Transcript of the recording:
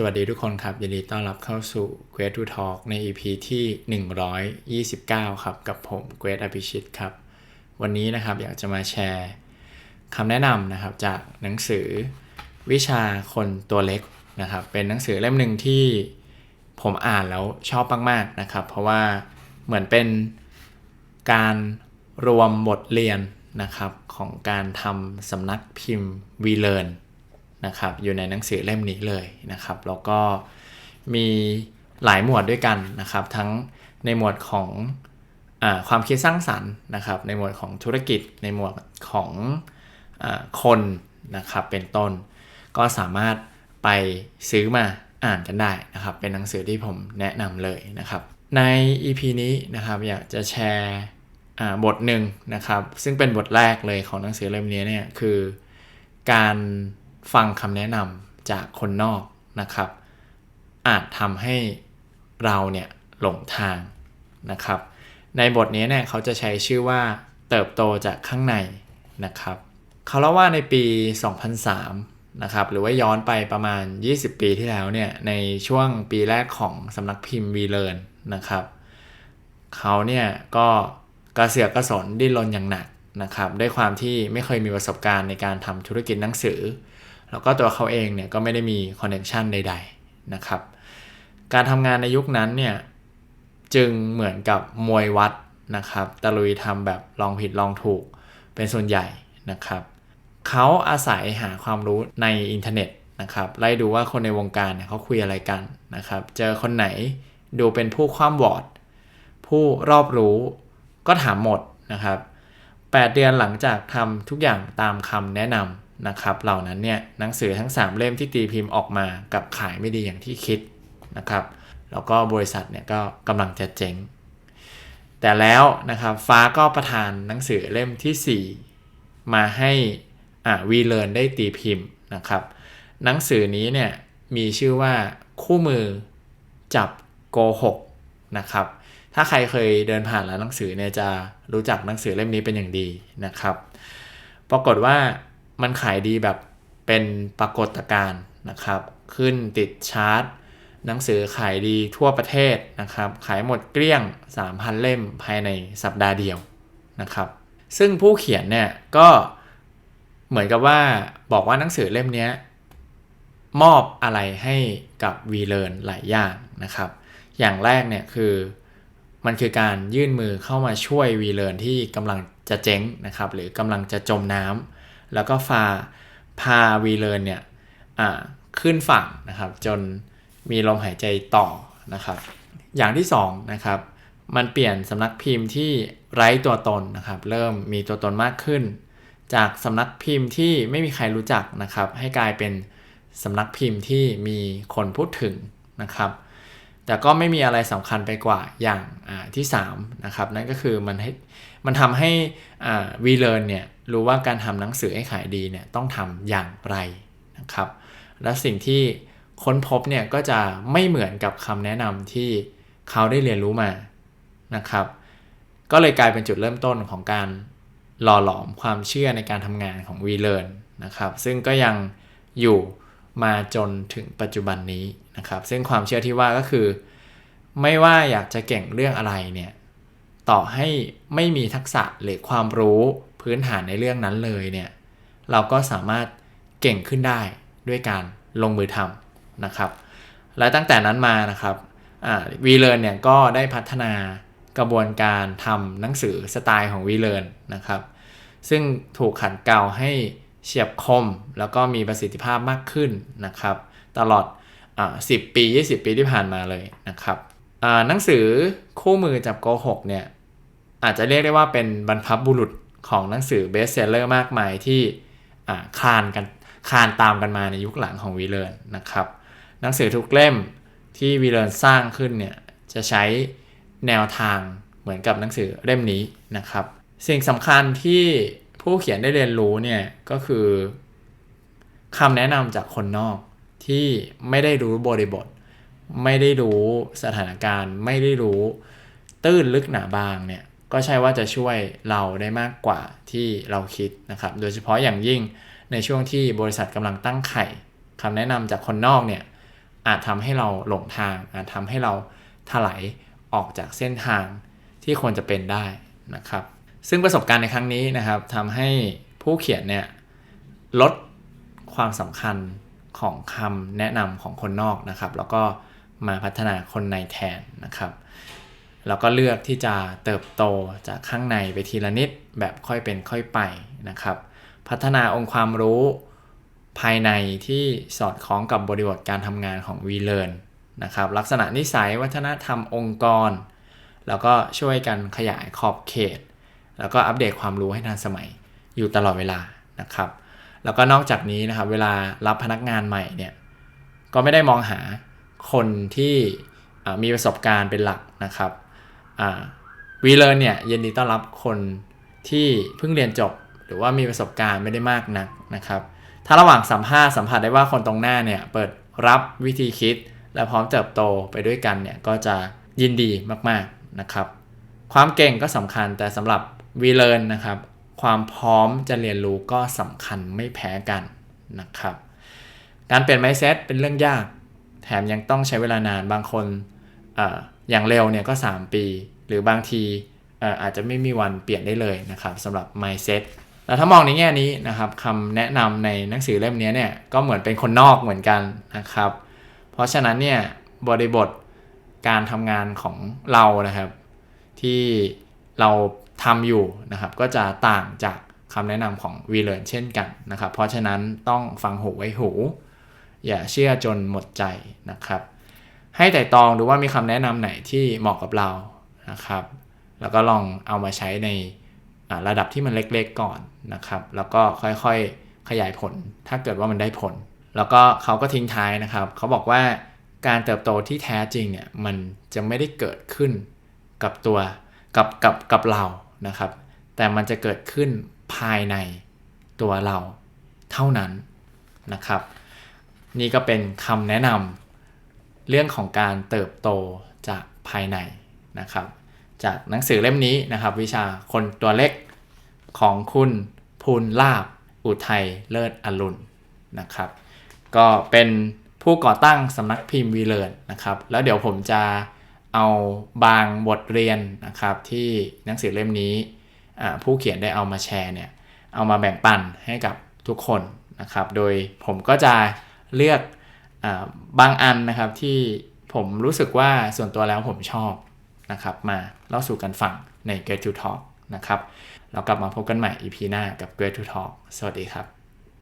สวัสดีทุกคนครับ ยินดีต้อนรับเข้าสู่ Great to Talk ใน EP ที่ 129 ครับ กับผม Great อภิชิตครับ วันนี้นะครับอยากจะมาแชร์คำแนะนำนะครับจากหนังสือวิชาคนตัวเล็กนะครับ เป็นหนังสือเล่มหนึ่งที่ผมอ่านแล้วชอบมากๆนะครับ เพราะว่าเหมือนเป็นการรวมบทเรียนนะครับของการทำสำนักพิมพ์ We Learn นะครับอยู่ในหนังสือเล่มนี้เลยนะครับแล้วก็มีหลายหมวดด้วยกันนะครับ ทั้งในหมวดของอความคิดสร้างสรรค์นะครับ ในหมวดของธุรกิจ ในหมวดของอคนนะครับเป็นต้น ก็สามารถไปซื้อมาอ่านกันได้นะครับ เป็นหนังสือที่ผมแนะนำเลยนะครับ ใน EP นี้นะครับอยากจะแชร์บทหนึ่งนะครับ ซึ่งเป็นบทแรกเลยของหนังสือเล่มนี้เนี่ยคือการ ฟังคำแนะนำจากคนนอกนะครับ อาจทำให้เราเนี่ยหลงทางนะครับ ในบทนี้เนี่ยเขาจะใช้ชื่อว่าเติบโตจากข้างในนะครับเขาเล่าว่าในปี 2003 นะครับ หรือว่าย้อนไปประมาณ 20 ปีที่แล้วเนี่ยในช่วงปีแรกของสำนักพิมพ์วีเลนนะครับเขาเนี่ยก็กระเสือกกระสนดิ้นรนอย่างหนักนะครับด้วยความที่ไม่เคยมีประสบการณ์ในการทำธุรกิจหนังสือ แล้วก็ตัวเขาเองเนี่ยก็ไม่ได้มีคอนเนคชันใด ๆนะครับ การทำงานในยุคนั้นเนี่ยจึงเหมือนกับมวยวัดนะครับตะลุยทำแบบลองผิดลองถูกเป็นส่วนใหญ่นะครับเขาอาศัยหาความรู้ในอินเทอร์เน็ตนะครับไล่ดูว่าคนในวงการเนี่ยเขาคุยอะไรกันนะครับ เจอคนไหนดูเป็นผู้คว่ำวอด ผู้รอบรู้ก็ถามหมดนะครับ 8 เดือนหลังจากทำทุกอย่างตามคำแนะนำ นะครับเหล่านั้นเนี่ยหนังสือทั้ง 3 เล่มที่ตีพิมพ์ออกมากับขายไม่ดีอย่างที่คิดนะครับแล้วก็บริษัทเนี่ยก็กำลังจะเจ๊งแต่แล้วนะครับฟ้าก็ประทานหนังสือเล่มที่ 4 มาให้อ่าวีเลนได้ตีพิมพ์นะครับ หนังสือนี้เนี่ยมีชื่อว่าคู่มือจับโกหกนะครับ ถ้าใครเคยเดินผ่านร้านหนังสือเนี่ยจะรู้จักหนังสือเล่มนี้เป็นอย่างดีนะครับ ปรากฏว่า มันขายดีแบบเป็นปรากฏการณ์นะครับ ขึ้นติดชาร์ตหนังสือขายดีทั่วประเทศนะครับ ขายหมดเกลี้ยง 3,000 เล่มภายในสัปดาห์เดียวนะครับ ซึ่งผู้เขียนเนี่ยก็เหมือนกับว่าบอกว่าหนังสือเล่มนี้มอบอะไรให้กับวีเลนหลายอย่างนะครับ อย่างแรกเนี่ยคือมันคือการยื่นมือเข้ามาช่วยวีเลนที่กำลังจะเจ๊งนะครับ หรือกำลังจะจมน้ำ แล้วก็พาพาวีเลนเนี่ยขึ้นฝั่งนะครับ จนมีลมหายใจต่อนะครับ อย่างที่2นะครับมันเปลี่ยนสำนักพิมพ์ที่ไร้ตัวตนนะครับ เริ่มมีตัวตนมากขึ้น จากสำนักพิมพ์ที่ไม่มีใครรู้จักนะครับ ให้กลายเป็นสำนักพิมพ์ที่มีคนพูดถึงนะครับ แต่ก็ไม่มีอะไรสำคัญไปกว่าอย่างที่3นะครับนั่นก็คือมันให้ มันทำให้วีเลนเนี่ยรู้ว่าการทำหนังสือให้ขายดีเนี่ยต้องทำอย่างไรนะครับ และสิ่งที่ค้นพบเนี่ยก็จะไม่เหมือนกับคำแนะนำที่เขาได้เรียนรู้มานะครับ ก็เลยกลายเป็นจุดเริ่มต้นของการหล่อหลอมความเชื่อในการทำงานของ WeLearn นะครับ ซึ่งก็ยังอยู่มาจนถึงปัจจุบันนี้นะครับ ซึ่งความเชื่อที่ว่าก็คือ ไม่ว่าอยากจะเก่งเรื่องอะไรเนี่ย ต่อให้ไม่มีทักษะหรือความรู้พื้นฐานในเรื่องนั้นเลยเนี่ยเราก็สามารถเก่งขึ้นได้ด้วยการลงมือทำนะครับ และตั้งแต่นั้นมานะครับวีเลนเนี่ยก็ได้พัฒนากระบวนการทำหนังสือสไตล์ของวีเลนนะครับ ซึ่งถูกขันเกลาให้เฉียบคม แล้วก็มีประสิทธิภาพมากขึ้นนะครับ ตลอดอ10 ปี 20 ปีที่ผ่านมาเลยนะครับหนังสือคู่มือจับโกหกเนี่ย อาจจะเรียกได้ว่าเป็นบรรพบุรุษของหนังสือเบสเซลเลอร์มากมายที่คลานกันคลานตามกันมาในยุคหลังของวีเลนนะครับ หนังสือทุกเล่มที่วีเลนสร้างขึ้นเนี่ยจะใช้แนวทางเหมือนกับหนังสือเล่มนี้นะครับ สิ่งสำคัญที่ผู้เขียนได้เรียนรู้เนี่ยก็คือคำแนะนำจากคนนอกที่ไม่ได้รู้บริบท ไม่ได้รู้สถานการณ์ ไม่ได้รู้ตื้นลึกหนาบางเนี่ย ก็ใช่ว่าจะช่วยเราได้มากกว่าที่เราคิดนะครับ โดยเฉพาะอย่างยิ่งในช่วงที่บริษัทกำลังตั้งไข่คำแนะนำจากคนนอกเนี่ยอาจทำให้เราหลงทาง อาจทำให้เราถลายออกจากเส้นทางที่ควรจะเป็นได้นะครับ ซึ่งประสบการณ์ในครั้งนี้นะครับทำให้ผู้เขียนเนี่ยลดความสำคัญของคำแนะนำของคนนอกนะครับ แล้วก็มาพัฒนาคนในแทนนะครับ แล้วก็เลือกที่จะเติบโตจากข้างในไปทีละนิดแบบค่อยเป็นค่อยไปนะครับ พัฒนาองค์ความรู้ภายในที่สอดคล้องกับบริบทการทำงานของ v l e a r n นะครับลักษณะนิสัยวัฒนธรรมองค์กร แล้วก็ช่วยกันขยายขอบเขต แล้วก็อัปเดตความรู้ให้ทันสมัยอยู่ตลอดเวลานะครับ แล้วก็นอกจากนี้นะครับเวลารับพนักงานใหม่เนี่ยก็ไม่ได้มองหาคนที่มีประสบการณ์เป็นหลักนะครับ วีเลอร์เนี่ยยินดีต้อนรับคนที่เพิ่งเรียนจบ หรือว่ามีประสบการณ์ไม่ได้มากนักนะครับ ถ้าระหว่างสัมภาษณ์สัมผัสได้ว่าคนตรงหน้าเนี่ยเปิดรับวิธีคิด และพร้อมเติบโตไปด้วยกันเนี่ยก็จะยินดีมากๆนะครับ ความเก่งก็สำคัญแต่สำหรับวีเลอร์นะครับ ความพร้อมจะเรียนรู้ก็สำคัญไม่แพ้กันนะครับ การเปลี่ยนไมเซ็ตเป็นเรื่องยาก แถมยังต้องใช้เวลานานบางคน อย่างเร็วเนี่ยก็ 3 ปี หรือบางทีอาจจะไม่มีวันเปลี่ยนได้เลยนะครับสำหรับ mindset แล้วถ้ามองในแง่นี้นะครับคำแนะนำในหนังสือเล่มนี้เนี่ยก็เหมือนเป็นคนนอกเหมือนกันนะครับ เพราะฉะนั้นเนี่ยบริบทการทำงานของเรานะครับ ที่เราทำอยู่นะครับ ก็จะต่างจากคำแนะนำของวีเลนเช่นกันนะครับ เพราะฉะนั้นต้องฟังหูไว้หู อย่าเชื่อจนหมดใจนะครับ ให้แต่ตองดูว่ามีคำแนะนำไหนที่เหมาะกับเรานะครับ แล้วก็ลองเอามาใช้ในระดับที่มันเล็กๆก่อนนะครับ แล้วก็ค่อยๆขยายผล ถ้าเกิดว่ามันได้ผล แล้วก็เขาก็ทิ้งท้ายนะครับ เขาบอกว่าการเติบโตที่แท้จริงเนี่ยมันจะไม่ได้เกิดขึ้นกับตัวกับกับกับเรานะครับ แต่มันจะเกิดขึ้นภายในตัวเราเท่านั้นนะครับ นี่ก็เป็นคำแนะนำ เรื่องของการเติบโตจากภายในนะครับ จากหนังสือเล่มนี้นะครับ วิชาคนตัวเล็กของคุณพูนลาบอุทัยเลิศอรุณนะครับ ก็เป็นผู้ก่อตั้งสำนักพิมพ์วีเลอร์นะครับ แล้วเดี๋ยวผมจะเอาบางบทเรียนนะครับที่หนังสือเล่มนี้ผู้เขียนได้เอามาแชร์เนี่ยเอามาแบ่งปันให้กับทุกคนนะครับ โดยผมก็จะเลือก บางอันนะครับที่ผมรู้สึกว่าส่วนตัวแล้วผมชอบนะครับ มาเล่าสู่กันฟังใน Get to Talk นะครับ เรากลับมาพบกันใหม่ EP หน้ากับ Great to Talk สวัสดีครับ